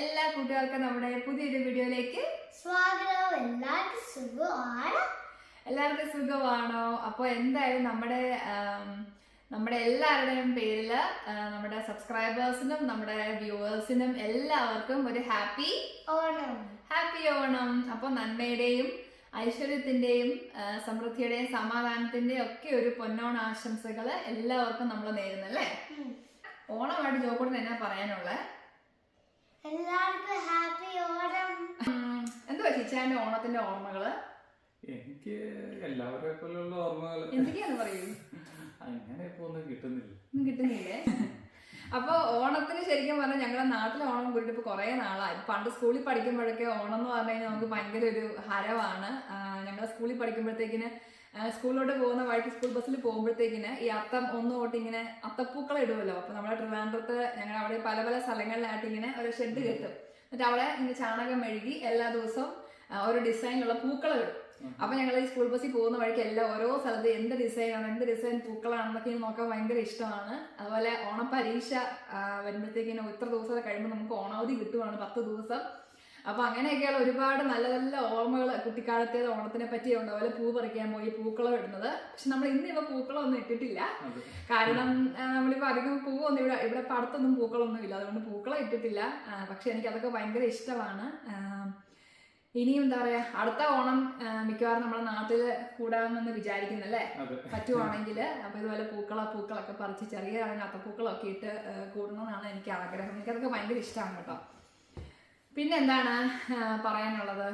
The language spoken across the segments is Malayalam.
എല്ലാ കൂട്ടുകാർക്കും നമ്മുടെ പുതിയൊരു വീഡിയോയിലേക്ക് സ്വാഗതം. എല്ലാവർക്കും സുഖമാണ്. എല്ലാവർക്കും സുഖമാണോ? അപ്പോൾ എന്തായാലും നമ്മുടെ നമ്മുടെ എല്ലാവരുടെയും പേരിൽ നമ്മുടെ സബ്സ്ക്രൈബേഴ്സിനും നമ്മുടെ വ്യൂവേഴ്സിനും എല്ലാവർക്കും ഒരു ഹാപ്പി ഓണം. ഹാപ്പി ഓണം. അപ്പോൾ നന്മയുടെയും ഐശ്വര്യത്തിന്റെയും സമൃദ്ധിയുടെയും സമാധാനത്തിന്റെയും ഒക്കെ ഒരു പൊന്നോണ ആശംസകൾ എല്ലാവർക്കും നമ്മൾ നേരുന്നല്ലേ. ഓണമായിട്ട് ജോബോടിന് എന്നാ പറയാനുള്ളത് എല്ലാവർക്കും ഹാപ്പി ഓണം. എന്തുവാ ചിച്ചാന്റെ ഓണത്തിന്റെ ഓർമ്മകൾ? എനിക്ക് എല്ലാവരെ പോലെയുള്ള ഓർമ്മകൾ എന്തൊക്കെയാണ് പറയൂ? അങ്ങനെ ഇപ്പൊ ഒന്നും കിട്ടുന്നില്ല. ഒന്നും കിട്ടുന്നില്ലേ? അപ്പൊ ഓണത്തിന് ശരിക്കും പറഞ്ഞാൽ ഞങ്ങളുടെ നാട്ടിലെ ഓണം കൂടിയിട്ട് ഇപ്പൊ കുറെ നാളായി. പണ്ട് സ്കൂളിൽ പഠിക്കുമ്പോഴൊക്കെ ഓണം എന്ന് പറഞ്ഞു കഴിഞ്ഞാൽ നമുക്ക് ഭയങ്കര ഒരു ഹരവാണ്. ഞങ്ങളുടെ സ്കൂളിൽ പഠിക്കുമ്പോഴത്തേക്കിന് സ്കൂളിലോട്ട് പോകുന്ന വഴിക്ക് സ്കൂൾ ബസ്സിൽ പോകുമ്പോഴത്തേക്കിന് ഈ അത്തം ഒന്ന് തൊട്ട് ഇങ്ങനെ അത്തപ്പൂക്കൾ ഇടുമല്ലോ അപ്പൊ നമ്മുടെ ട്രിവാൻഡ്രത്ത് ഞങ്ങൾ അവിടെ പല പല സ്ഥലങ്ങളിലായിട്ട് ഇങ്ങനെ ഒരു ഷെഡ് കെട്ടും. എന്നിട്ട് അവിടെ ഇങ്ങനെ ചാണകം മെഴുകി എല്ലാ ദിവസവും ഒരു ഡിസൈനിലുള്ള പൂക്കൾ ഇടും. അപ്പൊ ഞങ്ങൾ ഈ സ്കൂൾ ബസ്സിൽ പോകുന്ന വഴിക്ക് എല്ലാ ഓരോ സ്ഥലത്ത് എന്ത് ഡിസൈനാണ് ആണ് എന്ത് ഡിസൈൻ പൂക്കളാണെന്നൊക്കെ നോക്കാൻ ഭയങ്കര ഇഷ്ടമാണ്. അതുപോലെ ഓണപ്പരീക്ഷ വരുമ്പോഴത്തേക്കിനും ഇത്ര ദിവസം കഴിയുമ്പോൾ നമുക്ക് ഓണാവധി കിട്ടുവാണ് പത്ത് ദിവസം. അപ്പൊ അങ്ങനെയൊക്കെയുള്ള ഒരുപാട് നല്ല നല്ല ഓർമ്മകൾ കുട്ടിക്കാലത്തേത് ഓണത്തിനെ പറ്റിയുണ്ട് അതുപോലെ പൂ പറിക്കാൻ പോയി പൂക്കളം ഇടുന്നത്. പക്ഷെ നമ്മൾ ഇന്ന് ഇവ പൂക്കളം ഒന്നും ഇട്ടിട്ടില്ല കാരണം നമ്മളിപ്പോ അധികം പൂവൊന്നും ഇവിടെ ഇവിടെ പടത്തൊന്നും പൂക്കളൊന്നും ഇല്ല. അതുകൊണ്ട് പൂക്കളം ഇട്ടിട്ടില്ല. പക്ഷെ എനിക്ക് അതൊക്കെ ഭയങ്കര ഇഷ്ടമാണ്. ഇനിയും എന്താ പറയാ അടുത്ത ഓണം മിക്കവാറും നമ്മുടെ നാട്ടിൽ കൂടാമെന്ന് വിചാരിക്കുന്നല്ലേ പറ്റുവാണെങ്കിൽ. അപ്പൊ ഇതുപോലെ പൂക്കള പൂക്കളൊക്കെ പറിച്ച് ചെറിയ അത്തപ്പൂക്കളൊക്കെ ഇട്ട് കൂടണമെന്നാണ് എനിക്ക് ആഗ്രഹം. എനിക്കതൊക്കെ ഭയങ്കര ഇഷ്ടമാണ് കേട്ടോ. പിന്നെ എന്താണ് പറയാനുള്ളത്?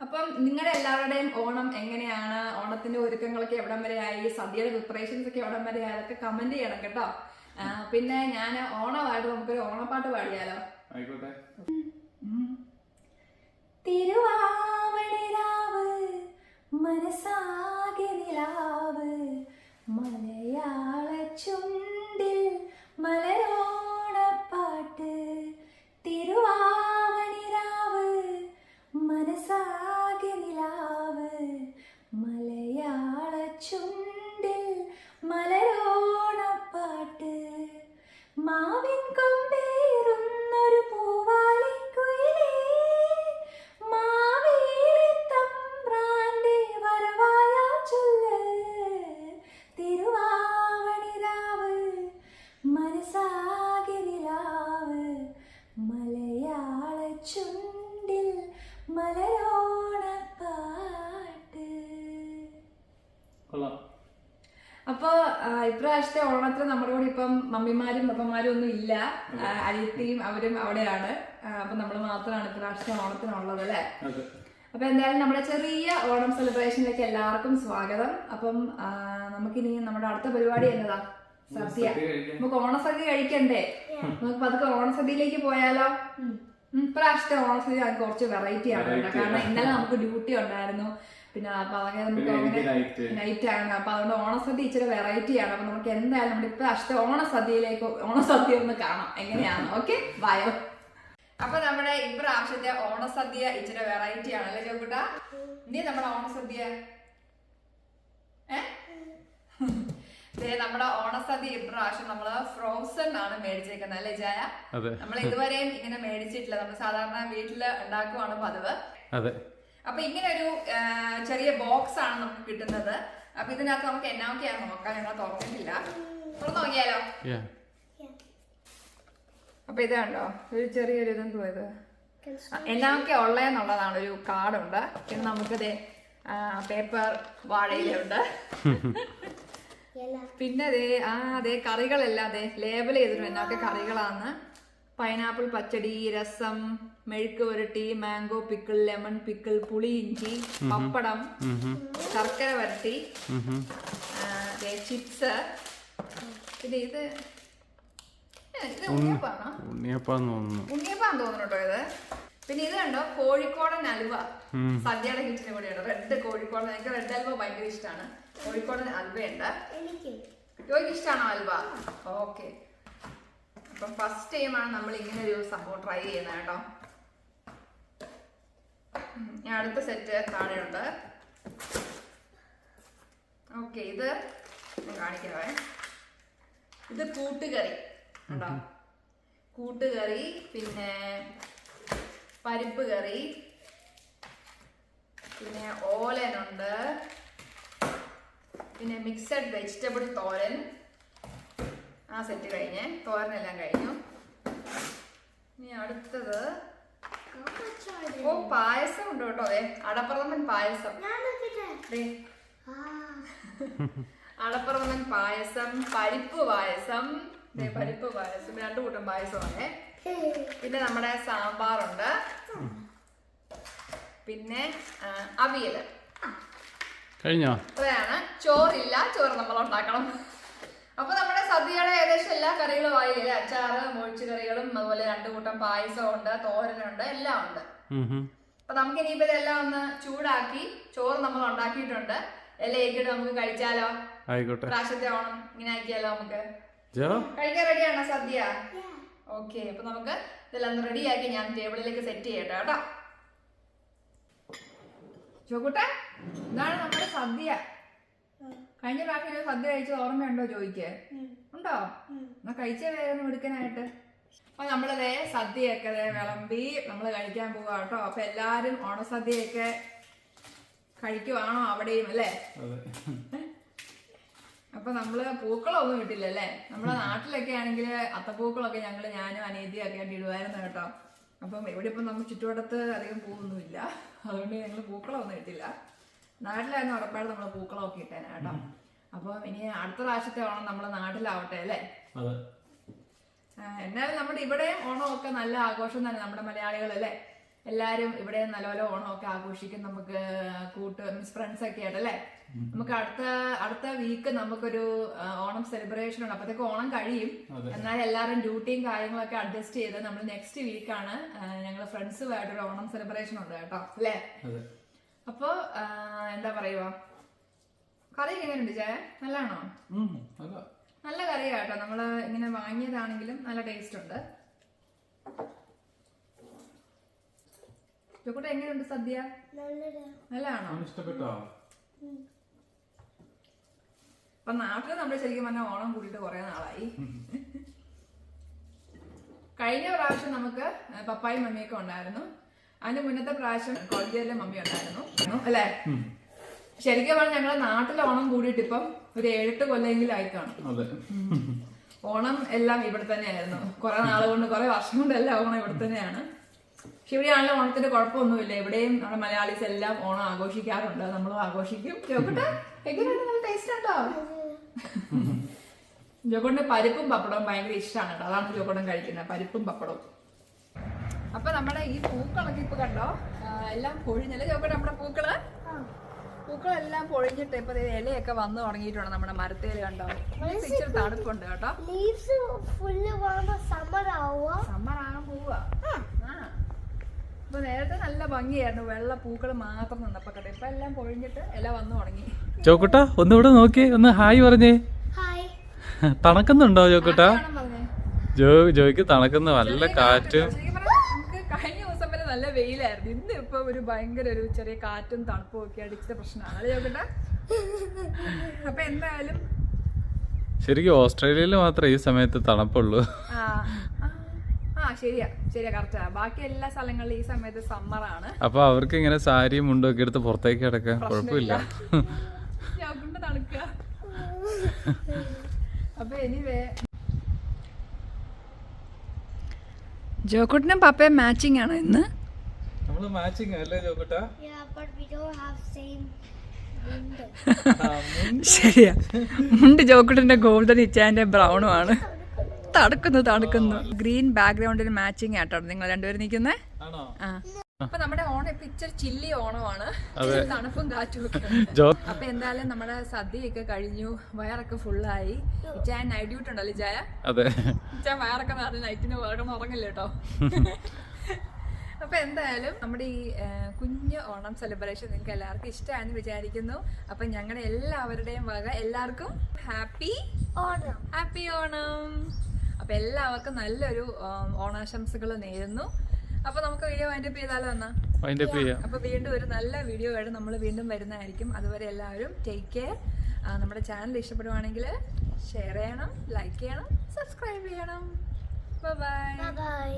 അപ്പം നിങ്ങളുടെ എല്ലാവരുടെയും ഓണം എങ്ങനെയാണ്? ഓണത്തിന്റെ ഒരുക്കങ്ങളൊക്കെ എവിടം വരെ ആയി? സദ്യയുടെ പ്രിപ്പറേഷൻസ് ഒക്കെ എവിടം വരെ ആയി? അതൊക്കെ കമന്റ് ചെയ്യണം കേട്ടോ. പിന്നെ ഞാൻ ഓണമായിട്ട് നമുക്കൊരു ഓണപ്പാട്ട് പാടിയാലോ? ആയിക്കോട്ടെ. തിരുവാവണിരാവ് മനസ്സാകെ നിലാവ് മലയാള ഇപ്രാവശ്യത്തെ ഓണത്തിന് നമ്മുടെ കൂടെ ഇപ്പം മമ്മിമാരും പപ്പന്മാരും ഒന്നും ഇല്ല. അനിയത്തിയും അവരും അവിടെയാണ്. അപ്പൊ നമ്മൾ മാത്രമാണ് ഇപ്രാവശ്യത്തെ ഓണത്തിനുള്ളത് അല്ലേ? അപ്പൊ എന്തായാലും നമ്മുടെ ചെറിയ ഓണം സെലിബ്രേഷനിലേക്ക് എല്ലാവർക്കും സ്വാഗതം. അപ്പം നമുക്കിനി നമ്മുടെ അടുത്ത പരിപാടി എന്നതാ? സദ്യ. നമുക്ക് ഓണസദ്യ കഴിക്കണ്ടേ? നമുക്ക് പതുക്കെ ഓണസദ്യയിലേക്ക് പോയാലോ? ഉം, ഇപ്രാവശ്യത്തെ ഓണസദ്യ കുറച്ച് വെറൈറ്റി ആണ് കാരണം ഇന്നലെ നമുക്ക് ഡ്യൂട്ടി ഉണ്ടായിരുന്നു. പിന്നെ അപ്പൊ അതൊക്കെ നമുക്ക് അങ്ങനെ നൈറ്റ് ആണ്. അപ്പൊ അതുകൊണ്ട് ഓണസദ്യ ഇച്ചിരി വെറൈറ്റി ആണ്. അപ്പൊ നമുക്ക് എന്തായാലും നമ്മുടെ അഷ്ട ഓണസദ്യയിലേക്ക് ഓണസദ്യ ഒന്ന് കാണാം. എങ്ങനെയാണ്? ഓക്കെ ബയോ അപ്പൊ നമ്മുടെ ഇപ്രാവശ്യത്തെ ഓണസദ്യ ഇച്ചിരി വെറൈറ്റി ആണല്ലേ ചോക്കുട്ട? നീ നമ്മുടെ ഓണസദ്യ. ഏ? നമ്മുടെ ഓണസദ്യ ഇപ്രാവശ്യം നമ്മൾ ഫ്രോസൺ ആണ് മേടിച്ചേക്കുന്നത്. അല്ലേ ജയ? നമ്മൾ ഇതുവരെയും ഇങ്ങനെ മേടിച്ചിട്ടില്ല. നമ്മൾ സാധാരണ വീട്ടിൽ ഉണ്ടാക്കുവാണ് പതിവ്. അതെ. അപ്പൊ ഇങ്ങനെ ഒരു ചെറിയ ബോക്സ് ആണ് നമുക്ക് കിട്ടുന്നത്. അപ്പൊ ഇതിനകത്ത് നമുക്ക് എന്നാക്കെയാന്ന് നോക്കാം ഞങ്ങൾ തുറന്നിട്ടില്ല. തുറന്നു നോക്കിയാലോ? അപ്പൊ ഇതാണ്ടോ കണ്ടോ? ഒരു ചെറിയൊരു ഇതെന്തോ ഇത്? എന്നാമൊക്കെ ഉള്ളതെന്നുള്ളതാണ് ഒരു കാർഡുണ്ട്. പിന്നെ നമുക്കിത് പേപ്പർ വാഴയിലുണ്ട്. പിന്നെ അതേ ആ അതെ കറികളെല്ലാം അതെ ലേബൽ ചെയ്തിട്ടുണ്ട്. എന്നൊക്കെ കറികളാണ്. പൈനാപ്പിൾ പച്ചടി രസം മെഴുക്ക് വരട്ടി മാംഗോ പിക്കിൾ ലെമൺ പിക്കിൾ പുളി ഇഞ്ചി പപ്പടം ശർക്കര വരട്ടി ചിപ്സ്. പിന്നെ ഇത് ഉണ്ണിയപ്പാന്ന് തോന്നുന്നു. കേട്ടോ ഇത്. പിന്നെ ഇത് കണ്ടോ കോഴിക്കോടൻ അലുവ. സദ്യയുടെ കിച്ചണിൽ കൂടെ ഉണ്ട് റെഡ് കോഴിക്കോടൻ. എനിക്ക് റെഡ് അലുവ ഭയങ്കര ഇഷ്ടമാണ് കോഴിക്കോടൻ അലുവയുണ്ട്. എനിക്ക്. യോയ്ക്ക് ഇഷ്ടമാണോ അലുവ? ഓക്കെ അപ്പം ഫസ്റ്റ് ടൈമാണ് നമ്മൾ ഇങ്ങനെ ഒരു സംഭവം ട്രൈ ചെയ്യുന്നത് കേട്ടോ. ഞാൻ അടുത്ത സെറ്റ് താഴെയുണ്ട് ഓക്കെ ഇത് ഞാൻ കാണിക്കാവേ ഇത് കൂട്ടുകറി ഉണ്ടോ കൂട്ടുകറി പിന്നെ പരിപ്പ് കറി പിന്നെ ഓലനുണ്ട് പിന്നെ മിക്സഡ് വെജിറ്റബിൾ തോരൻ ആ സെറ്റ് കഴിഞ്ഞ്. തോരനെല്ലാം കഴിഞ്ഞു. ഇനി അടുത്തത് ഓ പായസം ഉണ്ട് കേട്ടോ. അതെ അടപ്രഥമൻ പായസം. ഞാൻ നോക്കട്ടെ ദേ, ആ. അടപ്രഥമൻ പായസം പരിപ്പ് പായസം. ദേ, പരിപ്പ് പായസം. രണ്ടു കൂട്ടം പായസമാണ്. പിന്നെ നമ്മുടെ സാമ്പാറുണ്ട്. പിന്നെ അവിയൽ അവിയൽ. കഴിഞ്ഞോ? അത്രയാണ്. ചോറില്ല. ചോറ് നമ്മൾ ഉണ്ടാക്കണം. അപ്പൊ നമ്മുടെ സദ്യയുടെ ഏകദേശം എല്ലാ കറികളും ആയില്ലേ അച്ചാറ് മുഴിച്ചു കറികളും അതുപോലെ രണ്ടു കൂട്ടം പായസം ഉണ്ട് തോരനുണ്ട് എല്ലാം ഉണ്ട്. അപ്പൊ നമുക്ക് ഇനിയിപ്പോ ഇതെല്ലാം ഒന്ന് ചൂടാക്കി ചോറ് നമ്മൾ ഉണ്ടാക്കിയിട്ടുണ്ട്. എല്ലാം ഏറ്റിട്ട് നമുക്ക് കഴിച്ചാലോ? ആയിക്കോട്ടെ. പ്രാവശ്യത്തെ ഓണം ഇങ്ങനെ ആക്കിയാലോ നമുക്ക്? കഴിക്കാൻ റെഡിയാണോ സദ്യ? ഓക്കെ അപ്പൊ നമുക്ക് ഇതെല്ലാം ഒന്ന് റെഡിയാക്കി ഞാൻ ടേബിളിലേക്ക് സെറ്റ് ചെയ്യട്ടെ കേട്ടോ. ചോക്കൂട്ടെ ഇതാണ് നമ്മുടെ സദ്യ. കഴിഞ്ഞ പ്രാവശ്യം ഒരു സദ്യ കഴിച്ചത് ഓർമ്മയുണ്ടോ ചോദിക്കേ ഉണ്ടോ? എന്നാ കഴിച്ച വേഗം എടുക്കാനായിട്ട് അപ്പൊ നമ്മളതേ സദ്യയൊക്കെ ദേ വിളമ്പി നമ്മൾ കഴിക്കാൻ പോവാ കേട്ടോ. അപ്പൊ എല്ലാരും ഓണസദ്യയൊക്കെ കഴിക്കുവാണോ അവിടെയും അല്ലേ? അപ്പൊ നമ്മൾ പൂക്കളൊന്നും ഇട്ടില്ലല്ലേ? നമ്മളെ നാട്ടിലൊക്കെ ആണെങ്കിൽ അത്തപ്പൂക്കളൊക്കെ ഞങ്ങൾ ഞാനും അനീതിയും ഒക്കെ ആയിട്ട് ഇടുമായിരുന്നു കേട്ടോ. അപ്പം ഇവിടെ ഇപ്പം നമുക്ക് ചുറ്റുവട്ടത്ത് അധികം പൂവൊന്നുമില്ല. അതുകൊണ്ട് ഞങ്ങൾ പൂക്കളൊന്നും ഇട്ടില്ല. നാട്ടിലായിരുന്നു ഉറപ്പായിട്ട് നമ്മൾ പൂക്കളമൊക്കെ ഇട്ടേനെ കേട്ടോ. അപ്പൊ ഇനി അടുത്ത പ്രാവശ്യത്തെ ഓണം നമ്മളെ നാട്ടിലാവട്ടെ അല്ലേ? എന്നാലും നമ്മുടെ ഇവിടെയും ഓണമൊക്കെ നല്ല ആഘോഷം തന്നെ നമ്മുടെ മലയാളികൾ മലയാളികളല്ലേ എല്ലാരും ഇവിടെ നല്ലപോലെ ഓണമൊക്കെ ആഘോഷിക്കും. നമുക്ക് കൂട്ട് മീൻസ് ഫ്രണ്ട്സ് ഒക്കെ ആയിട്ട് അല്ലേ? നമുക്ക് അടുത്ത അടുത്ത വീക്ക് നമുക്കൊരു ഓണം സെലിബ്രേഷൻ ഉണ്ട്. അപ്പത്തേക്ക് ഓണം കഴിയും. എന്നാലും എന്നാൽ എല്ലാവരും ഡ്യൂട്ടിയും കാര്യങ്ങളൊക്കെ അഡ്ജസ്റ്റ് ചെയ്ത് നമ്മൾ നെക്സ്റ്റ് വീക്കാണ് ഞങ്ങൾ ഫ്രണ്ട്സുമായിട്ടൊരു ഓണം സെലിബ്രേഷൻ ഉണ്ട് കേട്ടോ. അല്ലേ? അതെ അപ്പോ എന്താ പറയുക കറി എങ്ങനെയുണ്ട് ചേ നല്ലതാണോ നല്ല. കറിയാ കേട്ടോ. നമ്മൾ ഇങ്ങനെ വാങ്ങിയതാണെങ്കിലും നല്ല ടേസ്റ്റ് ഉണ്ട്. ചോക്കൂട്ട എങ്ങനെയുണ്ട് സദ്യ? നല്ലതാ. നല്ലതാണോ ഇഷ്ടപ്പെട്ടോ? അപ്പൊ നാട്ടിൽ നമ്മൾ ശരിക്കും പറഞ്ഞാൽ ഓണം കൂടിയിട്ട് കുറെ നാളായി. കഴിഞ്ഞ പ്രാവശ്യം നമുക്ക് പപ്പായും മമ്മിയൊക്കെ ഉണ്ടായിരുന്നു. അതിന് മുന്നത്തെ പ്രാവശ്യം കോളേജിലെ മമ്മി ഉണ്ടായിരുന്നു. അല്ലേ? ശരിക്കും പറഞ്ഞാൽ ഞങ്ങളെ നാട്ടിലെ ഓണം കൂടിയിട്ട് ഇപ്പം ഒരു ഏഴെട്ട് കൊല്ലെങ്കിലും ആയി കാണും ഓണം എല്ലാം ഇവിടെ തന്നെയായിരുന്നു. കുറെ നാൾ കൊണ്ട് കുറെ വർഷം കൊണ്ട് എല്ലാം ഓണം ഇവിടെ തന്നെയാണ്. പക്ഷെ ഇവിടെയാണല്ലോ ഓണത്തിന്റെ കുഴപ്പമൊന്നുമില്ല. ഇവിടെയും നമ്മുടെ മലയാളീസ് എല്ലാം ഓണം ആഘോഷിക്കാറുണ്ട്. നമ്മളും ആഘോഷിക്കും. ചോക്കട്ടെ എങ്ങനെയുണ്ട്? നല്ല ടേസ്റ്റ് ഉണ്ടോ ജോക്കോട്ടിന്റെ പരിപ്പും പപ്പടവും ഭയങ്കര ഇഷ്ടമാണ് കേട്ടോ. അതാണ് ജോക്കോട്ടൻ കഴിക്കുന്നത് പരിപ്പും പപ്പടവും. അപ്പൊ നമ്മുടെ ഈ പൂക്കളൊക്കെ ഇപ്പൊ കണ്ടോ? എല്ലാം പൊഴിഞ്ഞല്ലേ? ചോക്കട്ടെ നമ്മുടെ പൂക്കൾ? പൂക്കളെല്ലാം പൊഴിഞ്ഞിട്ട് ഇപ്പൊ ഇലയൊക്കെ വന്നു തുടങ്ങിയിട്ടുണ്ട് നമ്മുടെ മരത്തേൽ കണ്ടോ? ഇച്ചിരി തണുപ്പുണ്ട് കേട്ടോ. സമ്മർ ആകാൻ പോവാ. ആ. ഇപ്പൊ നേരത്തെ നല്ല ഭംഗിയായിരുന്നു. വെള്ള പൂക്കൾ മാത്രം നിന്നപ്പോ കേട്ടോ ഇപ്പൊ എല്ലാം പൊഴിഞ്ഞിട്ട് ഇല വന്നു തുടങ്ങി. ചോക്കുട്ട ഒന്നിവിടെ നോക്കി ഒന്ന് ഹായ് പറഞ്ഞേ. തണക്കുന്നുണ്ടോ തണുക്കുന്നുണ്ടോ ചോക്കുട്ട. ജോ ജോയ്ക്ക് തണക്കുന്ന നല്ല കാറ്റും ശരിക്കും പറഞ്ഞാ നമുക്ക് കഴിഞ്ഞ ദിവസം വരെ നല്ല വെയിലായിരുന്നു. ഇന്ന് ഇപ്പൊ ഒരു ഭയങ്കര ഒരു ചെറിയ കാറ്റും തണുപ്പും ഒക്കെ അടിച്ച പ്രശ്നമാണ്. അല്ലേ ചോദിക്കട്ടെ അപ്പൊ എന്തായാലും ശരിക്കും ഓസ്ട്രേലിയയിൽ മാത്രമേ ഈ സമയത്ത് തണുപ്പുള്ളൂ. ആ ശരിയാ ശരിയാ കറക്റ്റാ ബാക്കി എല്ലാ സ്ഥലങ്ങളിലും ഈ സമയത്ത് സമ്മറാണ് അപ്പൊ അവർക്ക് ഇങ്ങനെ സാരിയും മുണ്ടൊക്കെ ഒക്കെ എടുത്ത് പുറത്തേക്ക് കിടക്കാൻ കുഴപ്പമില്ല. കൊണ്ട് തണുക്കുക. അപ്പൊ എനിവേ ജോക്കുട്ടിനും പപ്പയും മാച്ചിങ് ആണ് ഇന്ന്? നമ്മൾ മാച്ചിങ് അല്ലേ ചോക്കട്ട. ശരിയാ. മുണ്ട് ജോക്കുട്ടിന്റെ ഗോൾഡൻ ഇച്ചാന്റെ ബ്രൗണും ആണ്. തണുക്കുന്നു തണുക്കുന്നു. ഗ്രീൻ ബാക്ക്ഗ്രൗണ്ടിന് മാച്ചിങ് ആട്ടോ. നിങ്ങൾ രണ്ടുപേരും നിൽക്കുന്നേ? ആണോ? ആ. അപ്പൊ നമ്മുടെ ഓണം ഇപ്പൊ ഇച്ചിരി ചില്ലി ഓണമാണ്. തണുപ്പും കാറ്റും ഒക്കെ. അപ്പൊ എന്തായാലും നമ്മുടെ സദ്യയൊക്കെ കഴിഞ്ഞു. വയറൊക്കെ ഫുള്ളായി ഇച്ചാൻ നൈറ്റ് ഡ്യൂട്ടി ഉണ്ടല്ലോ ഇച്ചായ? ഇച്ചാൻ വയറൊക്കെ നിറഞ്ഞ് നൈറ്റിന് വേറെ ഉറങ്ങില്ല കേട്ടോ അപ്പൊ എന്തായാലും നമ്മുടെ ഈ കുഞ്ഞ് ഓണം സെലിബ്രേഷൻ നിങ്ങൾക്ക് എല്ലാവർക്കും ഇഷ്ടമാണെന്ന് വിചാരിക്കുന്നു. അപ്പൊ ഞങ്ങളുടെ എല്ലാവരുടെയും വക എല്ലാവർക്കും ഹാപ്പി ഓണം. ഹാപ്പി ഓണം. അപ്പൊ എല്ലാവർക്കും നല്ലൊരു ഓണാശംസകൾ നേരുന്നു. അപ്പൊ നമുക്ക് വീഡിയോ വൈൻഡപ്പ് ചെയ്താലോ എന്നാ? ചെയ്യാം. അപ്പൊ വീണ്ടും ഒരു നല്ല വീഡിയോ ആയിട്ട് നമ്മൾ വീണ്ടും വരുന്നതായിരിക്കും. അതുവരെ എല്ലാവരും ടേക്ക് കെയർ നമ്മുടെ ചാനൽ ഇഷ്ടപ്പെടുവാണെങ്കിൽ ഷെയർ ചെയ്യണം ലൈക്ക് ചെയ്യണം സബ്സ്ക്രൈബ് ചെയ്യണം. Bye bye.